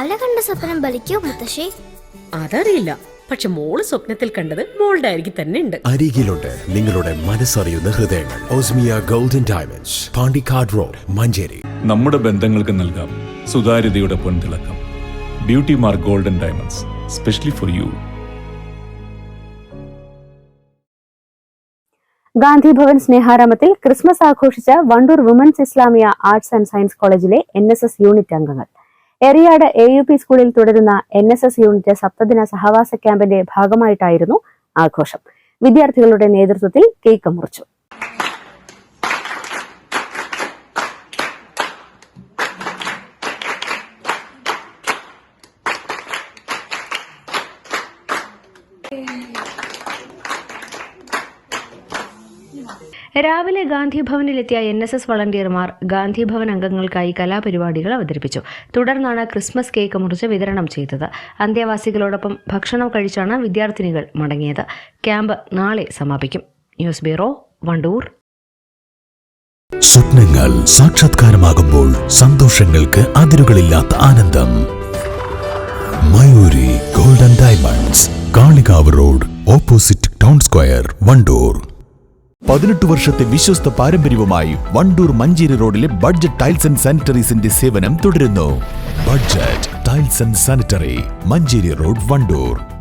രാവിലെ കണ്ട സ്വപ്നം ബലിക്കോ മുത്തശ്ശി? അതറിയില്ല. പക്ഷെ മോൾ സ്വപ്നത്തിൽ കണ്ടത് മോളുടെ അരികിൽ തന്നെ ഉണ്ട്. അരികിലുണ്ട് നിങ്ങളുടെ മനസ്സറിയുന്ന ഹൃദയങ്ങൾ. Osmia golden diamonds Pandikkad road Manjeri. നമ്മുടെ ബന്ധങ്ങൾക്ക് നൽകാം സുതാര്യതയുടെ പൊൻതിളക്കം. Beauty mark golden diamonds specially for you. Gandhi Bhavan സ്നേഹാരാമത്തിൽ Christmas ആഘോഷിച്ച Wandoor women's Islamia arts and science കോളേജിലെ എൻ എസ് എസ് യൂണിറ്റ് അംഗങ്ങൾ. എറിയാട് എ യു പി സ്കൂളിൽ തുടരുന്ന എൻ എസ് എസ് യൂണിറ്റ് സപ്തദിന സഹവാസ ക്യാമ്പിന്റെ ഭാഗമായിട്ടായിരുന്നു ആഘോഷം. വിദ്യാർത്ഥികളുടെ നേതൃത്വത്തിൽ കേക്ക് മുറിച്ചു. രാവിലെ ഗാന്ധിഭവനിലെത്തിയ എൻ എസ് എസ് വളണ്ടിയർമാർ ഗാന്ധിഭവൻ അംഗങ്ങൾക്കായി കലാപരിപാടികൾ അവതരിപ്പിച്ചു. തുടർന്നാണ് ക്രിസ്മസ് കേക്ക് മുറിച്ച് വിതരണം ചെയ്തത്. അന്തേവാസികളോടൊപ്പം ഭക്ഷണം കഴിച്ചാണ് വിദ്യാർത്ഥിനികൾ മടങ്ങിയത്. ക്യാമ്പ് നാളെ സമാപിക്കും. News bureau Wandoor. സ്വപ്നങ്ങൾ സാക്ഷാത്കാരമാകുമ്പോൾ സന്തോഷങ്ങൾക്ക് അതിരുകളില്ലാത്ത ആനന്ദം. Mayuri golden diamonds Kalikavu road opposite town square Wandoor. പതിനെട്ട് വർഷത്തെ വിശ്വസ്ത പാരമ്പര്യവുമായി വണ്ടൂർ മഞ്ചേരി റോഡിലെ ബഡ്ജറ്റ് ടൈൽസ് ആൻഡ് സാനിറ്ററീസിന്റെ സേവനം തുടരുന്നു. Budget tiles and sanitary Manjeri road Wandoor.